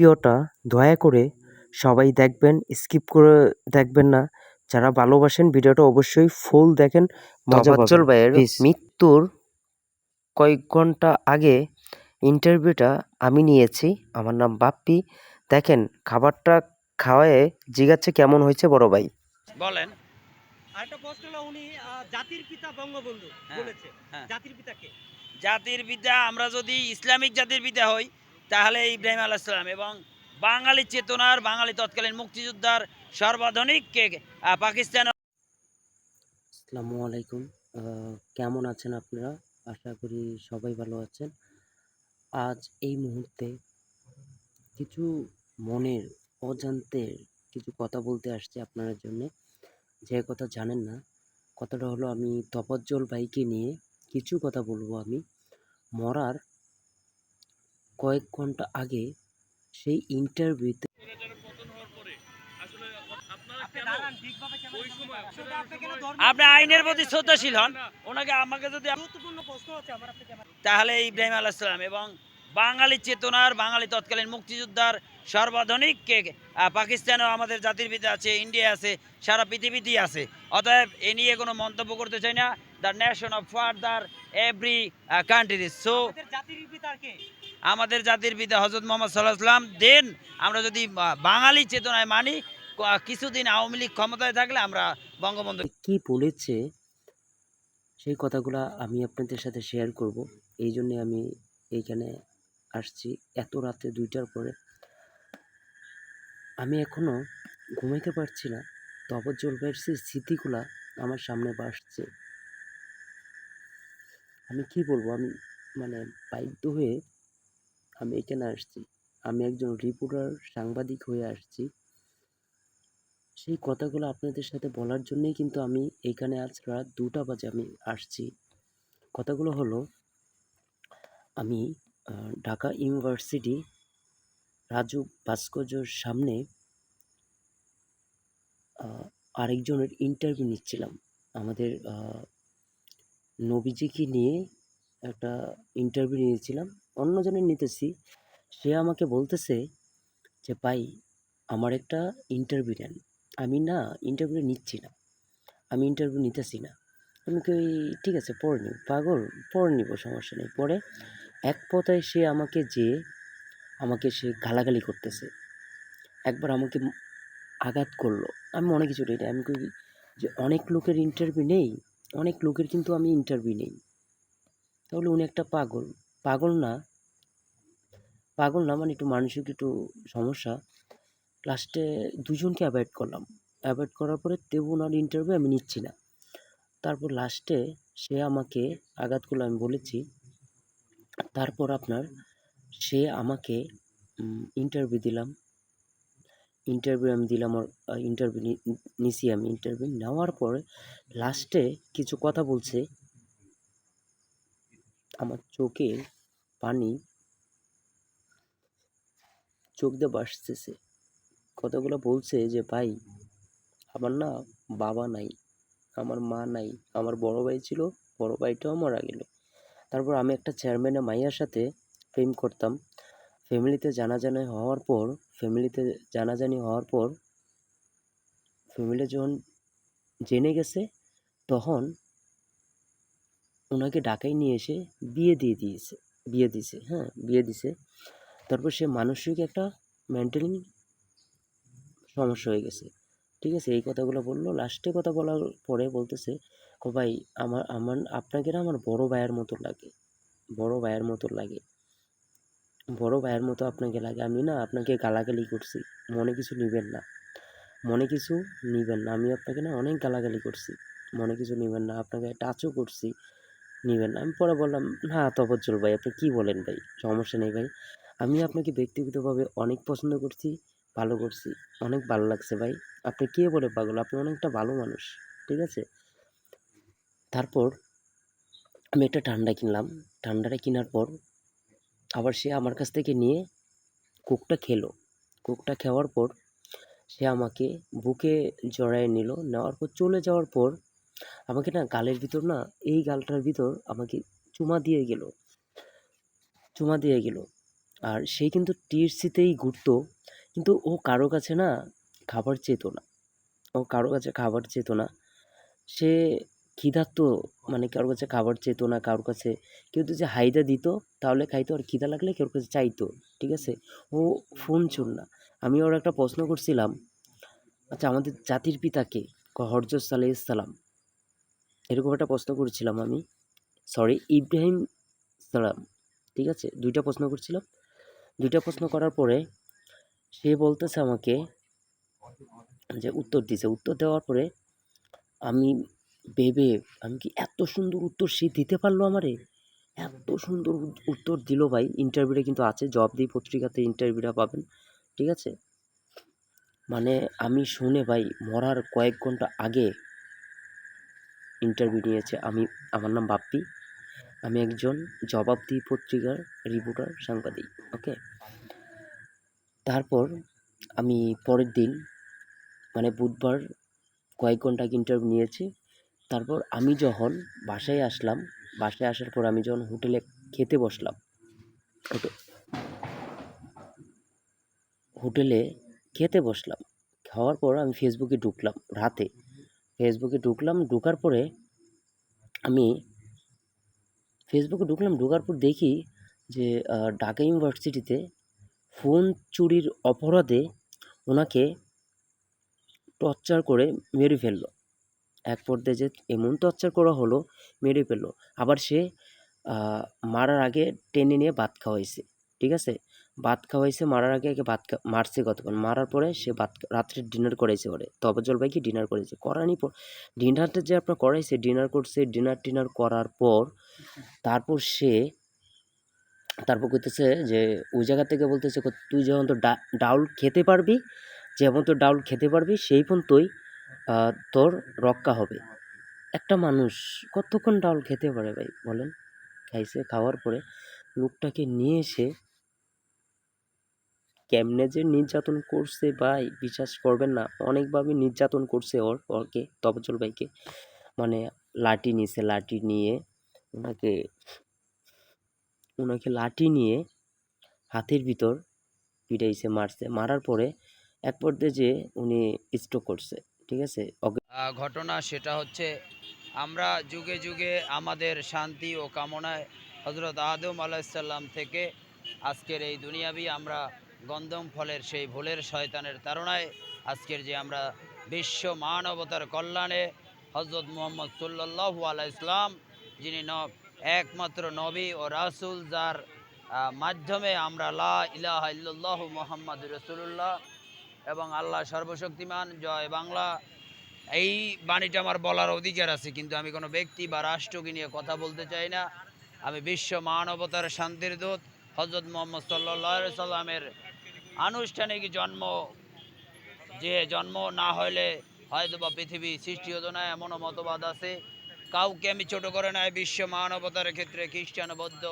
ভিডিওটা দয়া করে সবাই দেখবেন স্কিপ করে দেখবেন না। যারা ভালোবাসেন ভিডিওটা অবশ্যই ফুল দেখেন। মজা তফাজ্জল ভাইয়ের মৃত্যুর কয়েক ঘণ্টা আগে ইন্টারভিউটা আমি নিয়েছি। আমার নাম বাপ্পি। দেখেন খাবারটা খাওয়ায়ে জিজ্ঞাসা কেমন হয়েছে বড় ভাই? বলেন। আরেকটা প্রশ্ন হলো উনি জাতির পিতা বঙ্গবন্ধু হ্যাঁ, বলেছে। হ্যাঁ। জাতির পিতাকে জাতির পিতা আমরা যদি ইসলামিক জাতির পিতা হই তাহলে ইব্রাহিম আলাহ সালাম এবং বাঙালি চেতনার, বাঙালি তৎকালীন মুক্তিযোদ্ধার সর্বাধুনিক পাকিস্তান আসসালামু আলাইকুম। কেমন আছেন আপনারা? আশা করি সবাই ভালো আছেন। আজ এই মুহূর্তে কিছু মনের, অজান্তের কিছু কথা বলতে আসছে আপনার জন্য। যে কথা জানেন না, কথাটা হলো আমি তপজ্জল ভাইকে নিয়ে কিছু কথা বলব আমি। মরার কয়েক ঘণ্টা আগে সেই ইন্টারভিউতে আপনি আইনের প্রতি শ্রদ্ধাশীল হন। ওনাকে আমাকে যদি তাহলে ইব্রাহিম আলাহ সালাম এবং বাঙালি চেতনার বাঙালি তৎকালীন মুক্তিযোদ্ধার সর্বাধুনিক পাকিস্তানেও আমাদের জাতির পিতা আছে ইন্ডিয়া আছে সারা পৃথিবীতেই আছে। অতএব এ নিয়ে কোনো মন্তব্য করতে চাই না। The nation of father every country so জাতির আমাদের জাতির পিতা হজরত মোহাম্মদ সাল্লাহ সাল্লাম দেন। আমরা যদি বাঙালি চেতনায় মানি কিছুদিন আওয়ামী লীগ ক্ষমতায় থাকলে আমরা বঙ্গবন্ধু কি বলেছে সেই কথাগুলো আমি আপনাদের সাথে শেয়ার করব। এই জন্যে আমি এইখানে আসছি এত রাতে দুইটার পরে। আমি এখনও ঘুমাইতে পারছি না তবজ্জল ভাইয়ের সেই স্মৃতিগুলা আমার সামনে ভাসছে আমি কি বলব? আমি মানে বাধ্য হয়ে আমি এখানে আসছি। আমি একজন রিপোর্টার সাংবাদিক হয়ে আসছি। সেই কথাগুলো আপনাদের সাথে বলার জন্যই কিন্তু আমি এখানে আজ রাত দুটা বাজে আমি আসছি। কথাগুলো হলো, আমি ঢাকা ইউনিভার্সিটি রাজু ভাস্কর্যর সামনে আরেকজনের ইন্টারভিউ নিচ্ছিলাম। আমাদের নবীজিকে নিয়ে একটা ইন্টারভিউ নিয়েছিলাম, অন্যজনের নিতেছি। সে আমাকে বলতেছে যে, ভাই, আমার একটা ইন্টারভিউ নেন। আমি, না ইন্টারভিউ নিচ্ছি না। আমি ইন্টারভিউ নিতেছি না। আমি কই, ঠিক আছে পড়ে নিব। পাগল পড়ে নিব, সমস্যা নেই। পরে এক পথায় সে আমাকে যে আমাকে সে গালাগালি করতেছে। একবার আমাকে আঘাত করল। আমি অনেক কিছু নেই। আমি কই যে, অনেক লোকের ইন্টারভিউ নেই, অনেক লোকের কিন্তু আমি ইন্টারভিউ নেই। তাহলে উনি একটা পাগল। পাগল না। পাগল না মানে একটু মানসিক একটু সমস্যা। লাস্টে দুজনকে অ্যাভয়েড করলাম। অ্যাভয়েড করার পরে তেবু ওনার ইন্টারভিউ আমি নিচ্ছি না। তারপর লাস্টে সে আমাকে আঘাত করল, আমি বলেছি। তারপর আপনার সে আমাকে ইন্টারভিউ দিলাম। ইন্টারভিউ আমি দিলাম ইন্টারভিউ নিছি আমি। ইন্টারভিউ নেওয়ার পরে লাস্টে কিছু কথা বলছে। আমার চোখের পানি চোখ দিয়ে বাসতেছে। কতগুলো বলছে যে, ভাই, আমার না বাবা নাই, আমার মা নাই, আমার বড় ভাই ছিল, বড় ভাইটাও মারা গেল। তারপর আমি একটা চেয়ারম্যানের মাইয়ার সাথে প্রেম করতাম। ফ্যামিলিতে জানাজানি হওয়ার পর, ফ্যামিলিতে জানাজানি হওয়ার পর, ফ্যামিলি যখন জেনে গেছে, তখন ওনাকে ডাকাই নিয়ে এসে বিয়ে দিয়ে দিয়েছে, বিয়ে দিছে হ্যাঁ বিয়ে দিছে তারপর সে মানসিক একটা মেন্টালি সমস্যা হয়ে গেছে। ঠিক আছে, এই কথাগুলো বলল। লাস্টে কথা বলার পরে বলতেছে, ও ভাই, আমার আমার, আপনাকে না আমার বড় ভাইয়ের মতো লাগে, বড় ভাইয়ের মতো লাগে, বড় ভাইয়ের মতো আপনাকে লাগে। আমি না আপনাকে গালাগালি করছি, মনে কিছু নেবেন না, মনে কিছু নেবেন না। আমি আপনাকে না অনেক গালাগালি করছি, মনে কিছু নেবেন না। আপনাকে টাচও করছি নেবেন আমি পরে বললাম, না তপজ্জল ভাই, আপনি কি বলেন ভাই? সমস্যা নেই ভাই। আমি আপনাকে ব্যক্তিগতভাবে অনেক পছন্দ করছি, ভালো করছি, অনেক ভালো লাগছে ভাই। আপনি কে বলে পাগল? আপনি অনেকটা ভালো মানুষ, ঠিক আছে? তারপর আমি একটা ঠান্ডা কিনলাম। ঠান্ডাটা কেনার পর আবার সে আমার কাছ থেকে নিয়ে কোকটা খেলো। কোকটা খাওয়ার পর সে আমাকে বুকে জড়ায় নিল। নেওয়ার পর চলে যাওয়ার পর আমাকে না গালের ভিতর না এই গালটার ভিতর আমাকে চুমা দিয়ে গেল। চুমা দিয়ে গেল। আর সে কিন্তু টিএসসিতেই ঘুরতো, কিন্তু ও কারও কাছে না খাবার চেত না। ও কারও কাছে খাবার চেত না। সে ক্ষিধার্ত মানে কারোর কাছে খাবার চেত না কারোর কাছে কেউ তো যে হাইদা দিত, তাহলে খাইতো। আর খিদা লাগলে কেউ কাছে চাইতো, ঠিক আছে? ও ফোন চোর না। আমি ওর একটা প্রশ্ন করছিলাম আচ্ছা আমাদের জাতির পিতাকে হরজত ইসলাম এরকম একটা প্রশ্ন করেছিলাম আমি। সরি ইব্রাহিম সালাম ঠিক আছে? দুইটা প্রশ্ন করছিলাম। দুইটা প্রশ্ন করার পরে সে বলতেছে আমাকে যে উত্তর দিছে উত্তর দেওয়ার পরে আমি ভেবে, আমি কি এত সুন্দর উত্তর সে দিতে পারল আমারে? এত সুন্দর উত্তর দিল ভাই। ইন্টারভিউটা কিন্তু আছে জব দিই পত্রিকাতে ইন্টারভিউটা পাবেন, ঠিক আছে? মানে আমি শুনে ভাই, মরার কয়েক ঘণ্টা আগে ইন্টারভিউ নিয়েছে, আমি, আমার নাম বাপ্পি। আমি একজন জবাবদি পত্রিকার রিপোর্টার সাংবাদিক ওকে তারপর আমি পরের দিন মানে বুধবার কয়েক ঘণ্টা আগে ইন্টারভিউ নিয়েছি। তারপর আমি যখন বাসায় আসলাম, বাসায় আসার পর আমি যখন হোটেলে খেতে বসলাম, হোটে- হোটেলে খেতে বসলাম। খাওয়ার পর আমি ফেসবুকে ঢুকলাম রাতে। ফেসবুকে ঢুকলাম, ঢোকার পরে আমি ফেসবুকে ঢুকলাম, ঢোকার পর দেখি যে ঢাকা ইউনিভার্সিটিতে ফোন চুরির অপরাধে ওনাকে টর্চার করে মেরে ফেলল। এক পর্যায়ে যে এমন টর্চার করা হলো, মেরে ফেলল। আবার সে মারার আগে টেনে নিয়ে ভাত খাওয়াইছে, ঠিক আছে? ভাত খাওয়াইছে মারার আগে আগে ভাত মারছে কতক্ষণ? মারার পরে সে ভাত রাত্রে ডিনার করাইছে ওরে। তবজল ভাইকে ডিনার করেছে করানি পর ডিনারটা যে আপনার করাইছে ডিনার করছে ডিনার টিনার করার পর তারপর সে তারপর কইতেছে যে ওই জায়গা থেকে বলতেছে তুই যখন তো ডা- ডাউল খেতে পারবি যেমন তো ডাউল খেতে পারবি সেই আহ, তোর রক্ষা হবে। একটা মানুষ কতক্ষণ ডাউল খেতে পারে ভাই বলেন? খাইছে খাওয়ার পরে লোকটাকে নিয়ে এসে কেমনে যে নির্যাতন করছে ভাই, বিশ্বাস করবেন না। অনেকভাবে নির্যাতন করছে ওর ওরকে তবজল ভাইকে। মানে লাঠি নিছে, লাঠি নিয়ে ওনাকে ওনাকে লাঠি নিয়ে হাতের ভিতর পিটাইছে, মারছে। মারার পরে এক পর্যায়ে যে উনি স্ট্রোক করছে, ঠিক আছে? ঘটনা সেটা হচ্ছে আমরা যুগে যুগে আমাদের শান্তি ও কামনায় হজরত আদম আলাহিসাল্লাম থেকে আজকের এই দুনিয়াবি আমরা গন্ধম ফলের সেই ভুলের শয়তানের তাড়নায় আজকের যে আমরা বিশ্ব মানবতার কল্যাণে হজরত মোহাম্মদ সাল্লাল্লাহু আলাই ইসলাম যিনি একমাত্র নবী ও রাসুল, যার মাধ্যমে আমরা লা ইলাহা মোহাম্মদ রসুল্লাহ এবং আল্লাহ সর্বশক্তিমান, জয় বাংলা। এই বাণীটা আমার বলার অধিকার আছে, কিন্তু আমি কোনো ব্যক্তি বা রাষ্ট্রকে নিয়ে কথা বলতে চাই না। আমি বিশ্ব মানবতার শান্তির দূত হজরত মোহাম্মদ সাল্লা সাল্লামের আনুষ্ঠানিক জন্ম, যে জন্ম না হইলে হয়তো বা পৃথিবী সৃষ্টি হতো না, এমনও মতবাদ আছে। কাউকে আমি ছোট করে নাই, বিশ্ব মানবতার ক্ষেত্রে খ্রিস্টান, বৌদ্ধ